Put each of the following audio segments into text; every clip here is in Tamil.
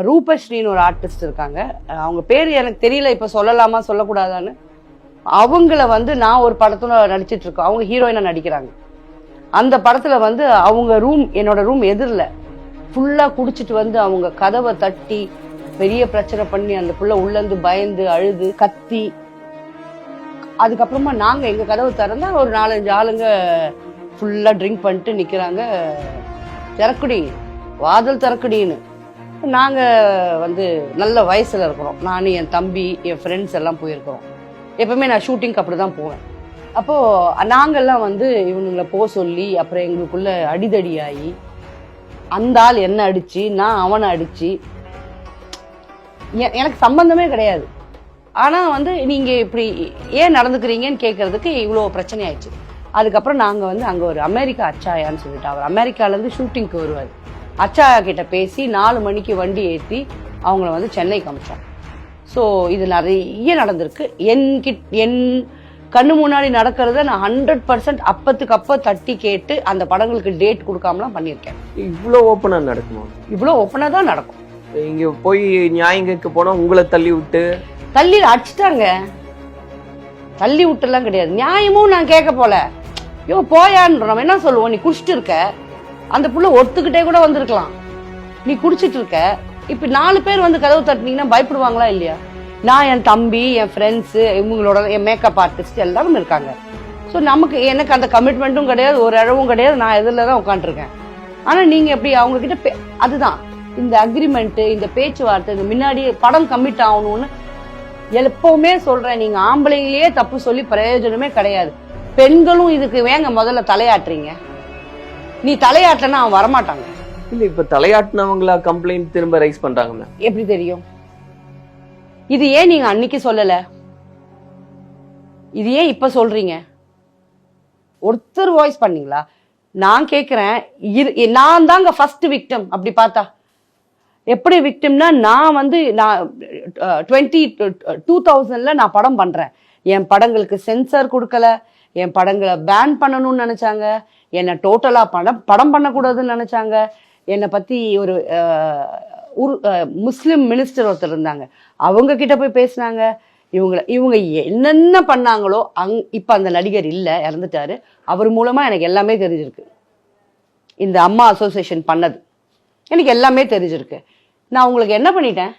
ரூபஸ்ரீன்னு ஒரு ஆர்டிஸ்ட் இருக்காங்க. அவங்க பேர் எனக்கு தெரியல இப்போ சொல்லலாமா சொல்லக்கூடாதான்னு. அவங்கள வந்து நான் ஒரு படத்துல நடிச்சிட்டு இருக்கோம். அவங்க ஹீரோயினா நடிக்கிறாங்க. அந்த படத்துல வந்து அவங்க ரூம் என்னோட ரூம் எதிரில் ஃபுல்லா குடிச்சிட்டு வந்து அவங்க கதவை தட்டி பெரிய பிரச்சனை பண்ணி அந்த புள்ள உள்ளேருந்து பயந்து அழுது கத்தி. அதுக்கப்புறமா நாங்க எங்க கதவு திறந்தா ஒரு நாலஞ்சு ஆளுங்க ஃபுல்லா ட்ரிங்க் பண்ணிட்டு நிக்கிறாங்க. திறக்குடி வாதல் திறக்குடின்னு. நாங்கள் வந்து நல்ல வயசில் இருக்கிறோம். நான் என் தம்பி என் ஃப்ரெண்ட்ஸ் எல்லாம் போயிருக்கிறோம். எப்பவுமே நான் ஷூட்டிங்க்கு அப்படி தான் போவேன். அப்போது நாங்கள்லாம் வந்து இவனுங்களை போக சொல்லி அப்புறம் எங்களுக்குள்ள அடிதடி ஆகி அந்த ஆள் என்ன அடிச்சு நான் அவனை அடித்து எ- எனக்கு சம்பந்தமே கிடையாது. ஆனால் வந்து நீங்கள் இப்படி ஏன் நடந்துக்கிறீங்கன்னு கேட்குறதுக்கு இவ்வளோ பிரச்சனை ஆயிடுச்சு. அதுக்கப்புறம் நாங்கள் வந்து அங்கே ஒரு அமெரிக்கா அச்சாயான்னு சொல்லிட்டு அவர் அமெரிக்காலேருந்து ஷூட்டிங்க்கு வருவார். அச்சாயா கிட்ட பேசி நாலு மணிக்கு வண்டி ஏற்றி அவங்கள வந்து சென்னைக்கு அமிச்சோம் ஸோ இது நிறைய நடந்திருக்கு. என் கிட் என் கண்ணு முன்னாடி நடக்கிறத நான் ஹண்ட்ரட் பர்சன்ட் அப்பத்துக்கு அப்போ தட்டி கேட்டு அந்த படங்களுக்கு டேட் கொடுக்காமலாம் பண்ணியிருக்கேன். இவ்வளோ ஓப்பனா நடக்குமா? இவ்வளோ ஒப்பனை தான் நடக்கும். இங்க போய் நியாயம் கேட்க போனா உங்களை தள்ளி விட்டு? தள்ளி அடிச்சிட்டாங்க. தள்ளி விட்டுலாம் கிடையாது. நியாயமும் நான் கேட்க போல. யோ போயான்ற நம்ம என்ன சொல்லுவோம்? நீ குடிச்சிட்டு இருக்க. அந்த புள்ள ஒத்துக்கிட்டே கூட வந்திருக்கலாம். நீ குடிச்சிட்டு இருக்க இப்ப நாலு பேர் வந்து கதவு தட்டினீங்கன்னா பயப்படுவாங்களா இல்லையா? நான் என் தம்பி என் ஃப்ரெண்ட்ஸு இவங்களோட என் மேக்கப் ஆர்டிஸ்ட் எல்லாரும் இருக்காங்க. ஸோ நமக்கு எனக்கு அந்த கமிட்மெண்ட்டும் கிடையாது ஒரு இழவும் கிடையாது நான் இதில் தான் உட்காந்துருக்கேன் ஆனால் நீங்கள் எப்படி அவங்க கிட்ட பே- அதுதான். இந்த அக்ரிமெண்ட்டு இந்த பேச்சுவார்த்தை இந்த முன்னாடி படம் கமிட் ஆகணும்னு எப்பவுமே சொல்றேன். நீங்க ஆம்பளைங்களையே தப்பு சொல்லி பிரயோஜனமே கிடையாது. பெண்களும் இதுக்கு வேங்க முதல்ல தலையாட்டுறீங்க? நீ தலையாட்டனா அவன் வரமாட்டாங்க. இல்ல இப்ப தலையாட்டினவங்களா கம்ப்ளைண்ட் திரும்ப ரைஸ் பண்றாங்க மேம் எப்படி தெரியும்? இது ஏன் நீங்க அன்னைக்கு சொல்லல? இது ஏன் இப்ப சொல்றீங்க? ஒருத்தர் வாய்ஸ் பண்ணீங்களா? நான் கேக்குறேன் இரு- நான் தாங்க ஃபர்ஸ்ட் விக்டம் அப்படி பார்த்தா. எப்படி விக்டிம்னா நான் வந்து நான் டுவெண்ட்டி டூ தௌசண்ட்ல நான் படம் பண்றேன். என் படங்களுக்கு சென்சார் கொடுக்கல என் படங்களை பேன் பண்ணணும்னு நினைச்சாங்க. என்னை டோட்டலாக படம் படம் பண்ணக்கூடாதுன்னு நினச்சாங்க. என்னை பற்றி ஒரு உரு- முஸ்லீம் மினிஸ்டர் ஒருத்தர் இருந்தாங்க. அவங்க கிட்ட போய் பேசினாங்க. இவங்கள இவங்க என்னென்ன பண்ணாங்களோ அங் இப்போ அந்த நடிகர் இல்லை இறந்துட்டாரு. அவர் மூலமாக எனக்கு எல்லாமே தெரிஞ்சிருக்கு. இந்த அம்மா அசோசியேஷன் பண்ணது. எனக்கு எல்லாமே தெரிஞ்சிருக்கு. நான் உங்களுக்கு என்ன பண்ணிட்டேன்?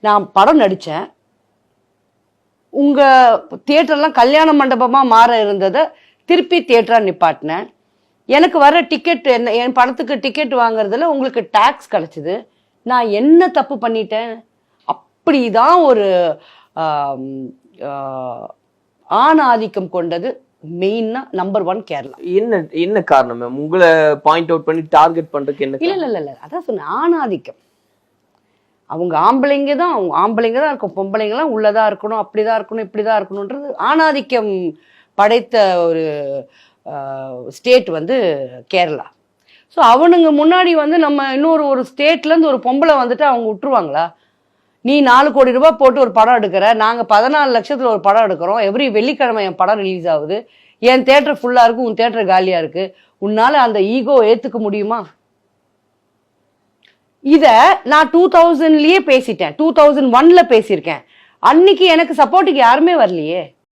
நான் படம் நடித்தேன் உங்கள் தியேட்டர்லாம் கல்யாண மண்டபமாக மாற இருந்ததை திருப்பி தியேட்டராக நிப்பாட்டினேன். எனக்கு வர டிக்கெட் என்ன என் படத்துக்கு டிக்கெட் வாங்குறதுல உங்களுக்கு டேக்ஸ் கிடச்சிது. நான் என்ன தப்பு பண்ணிட்டேன்? அப்படிதான் ஒரு ஆம், ஆ, ஆண் ஆதிக்கம் கொண்டது மெயினாக நம்பர் ஒன் கேரளா. என்ன என்ன காரணம் மேம் உங்களை பாயிண்ட் அவுட் பண்ணி டார்கெட் பண்றதுக்கு என்ன இல்ல இல்ல இல்ல. அதான் சொன்னேன் ஆணாதிக்கம். அவங்க ஆம்பளைங்க தான் அவங்க ஆம்பளைங்க தான் இருக்கும் பொம்பளைங்கலாம் உள்ளதா இருக்கணும் அப்படிதான் இருக்கணும் இப்படிதான் இருக்கணும்ன்றது ஆணாதிக்கம் படைத்த ஒரு ஸ்டேட் வந்து கேரளா. ஸோ அவனுங்க முன்னாடி வந்து நம்ம இன்னொரு ஒரு ஸ்டேட்லேருந்து ஒரு பொம்பளை வந்துட்டு அவங்க விட்டுருவாங்களா நீ நாலு கோடி ரூபாய் போட்டு ஒரு படம் எடுக்கிற நாங்கள் பதினாலு லட்சத்தில் ஒரு படம் எடுக்கிறோம் எவ்ரி வெள்ளிக்கிழமை என் படம் ரிலீஸ் ஆகுது என் தேட்டர் ஃபுல்லாக இருக்குது உன் தேட்டர் காலியாக இருக்குது உன்னால் அந்த ஈகோ ஏற்றுக்க முடியுமா? இதை நான் டூ தௌசண்ட்லேயே பேசிட்டேன் டூ தௌசண்ட் ஒனில் பேசியிருக்கேன். அன்னைக்கு எனக்கு சப்போர்ட்டுக்கு யாருமே வரலையே.